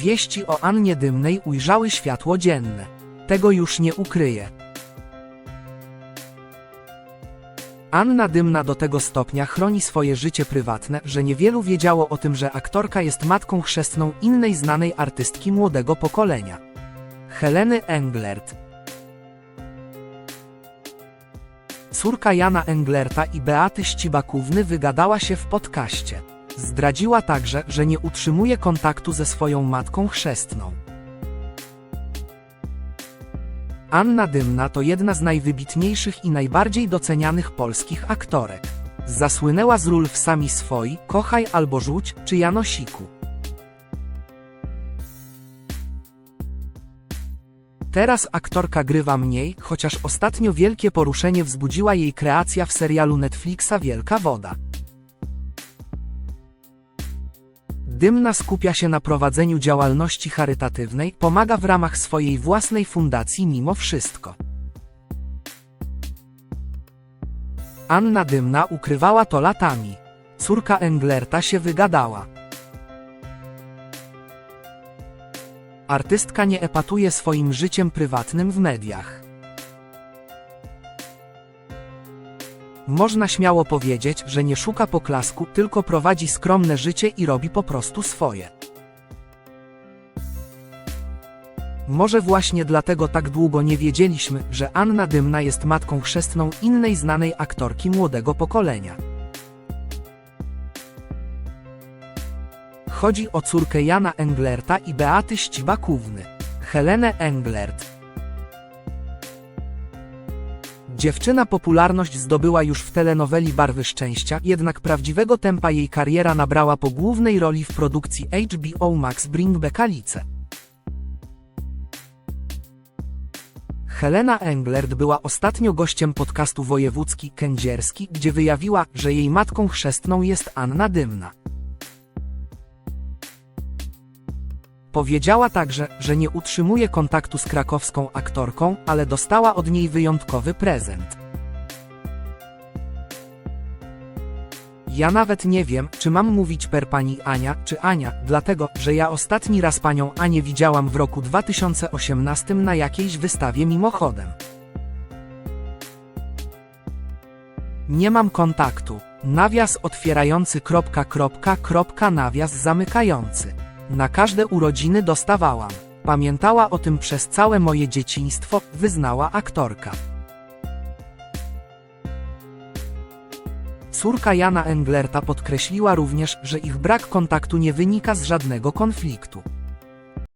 Wieści o Annie Dymnej ujrzały światło dzienne. Tego już nie ukryję. Anna Dymna do tego stopnia chroni swoje życie prywatne, że niewielu wiedziało o tym, że aktorka jest matką chrzestną innej znanej artystki młodego pokolenia. Heleny Englert. Córka Jana Englerta i Beaty Ścibakówny wygadała się w podcaście. Zdradziła także, że nie utrzymuje kontaktu ze swoją matką chrzestną. Anna Dymna to jedna z najwybitniejszych i najbardziej docenianych polskich aktorek. Zasłynęła z ról w Sami Swoi, Kochaj albo Rzuć czy Janosiku. Teraz aktorka grywa mniej, chociaż ostatnio wielkie poruszenie wzbudziła jej kreacja w serialu Netflixa Wielka Woda. Dymna skupia się na prowadzeniu działalności charytatywnej, pomaga w ramach swojej własnej fundacji mimo wszystko. Anna Dymna ukrywała to latami. Córka Englerta się wygadała. Artystka nie epatuje swoim życiem prywatnym w mediach. Można śmiało powiedzieć, że nie szuka poklasku, tylko prowadzi skromne życie i robi po prostu swoje. Może właśnie dlatego tak długo nie wiedzieliśmy, że Anna Dymna jest matką chrzestną innej znanej aktorki młodego pokolenia. Chodzi o córkę Jana Englerta i Beaty Ścibakówny, Helenę Englert. Dziewczyna popularność zdobyła już w telenoweli Barwy Szczęścia, jednak prawdziwego tempa jej kariera nabrała po głównej roli w produkcji HBO Max Bring Back Alice. Helena Englert była ostatnio gościem podcastu Wojewódzki Kędzierski, gdzie wyjawiła, że jej matką chrzestną jest Anna Dymna. Powiedziała także, że nie utrzymuje kontaktu z krakowską aktorką, ale dostała od niej wyjątkowy prezent. Ja nawet nie wiem, czy mam mówić per pani Ania, czy Ania, dlatego, że ja ostatni raz panią Anię widziałam w roku 2018 na jakiejś wystawie mimochodem. Nie mam kontaktu. Nawias otwierający kropka kropka kropka nawias zamykający. Na każde urodziny dostawałam. Pamiętała o tym przez całe moje dzieciństwo, wyznała aktorka. Córka Jana Englerta podkreśliła również, że ich brak kontaktu nie wynika z żadnego konfliktu.